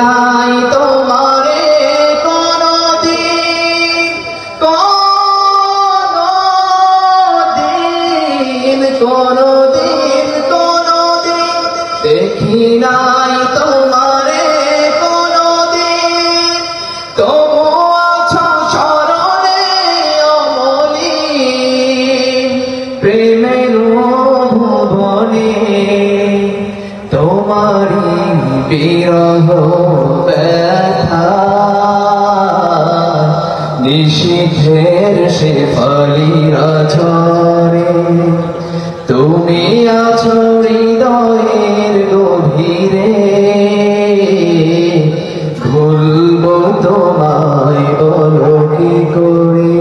নাই তোমারে কোনদিন কোনদিন কোনদিন কোনদিন দেখি নাই তোমারে বিরহ ব্যথা। নিষিদ্ধের সে ফলিরা ঝরে তুমি আছো হৃদয়ের গভীরে। ভুলবো তোমায় বলো কি করে?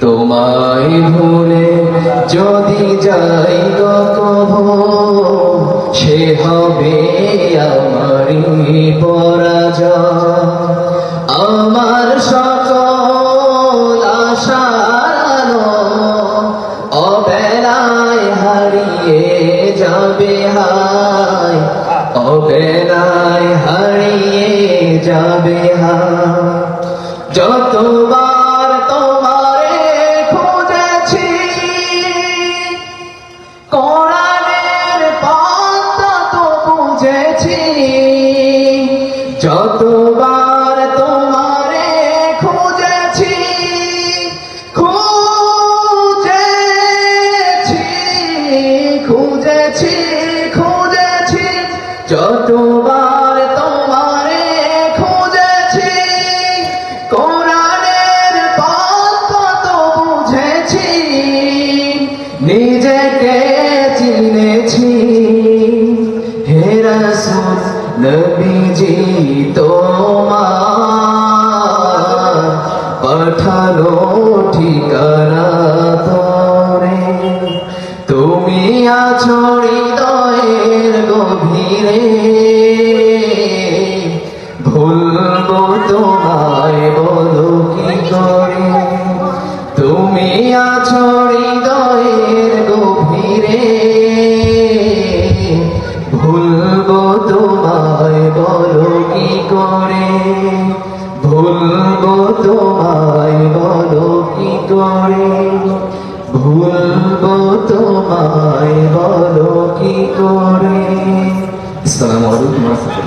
তোমায় ভুলে যদি যাই সে হবে আমারই পরাজয়। আমার সকল আশার আলো অবেলায় হারিয়ে যাবে হায়। অবেলায় হারিয়ে যাবে হায়। যতবার যতবার তোমারে খুঁজেছি খুঁজেছি খুঁজেছি খুঁজেছি যতবার তোমারে খুঁজেছি কোরআনের পাত তো বুঝেছি নিজেকে নবীজি তোমার পাঠানো ঠিকানা তোরে তুমি আছো হৃদয়ের গভীরে। ভুলবো তোমায় বলো কি করে? তুমি আছো বলো কি করে? ভুলবো তোমায় বলো কি করে? ভুলবো তোমায় বলো কি করে? আসসালামু আলাইকুম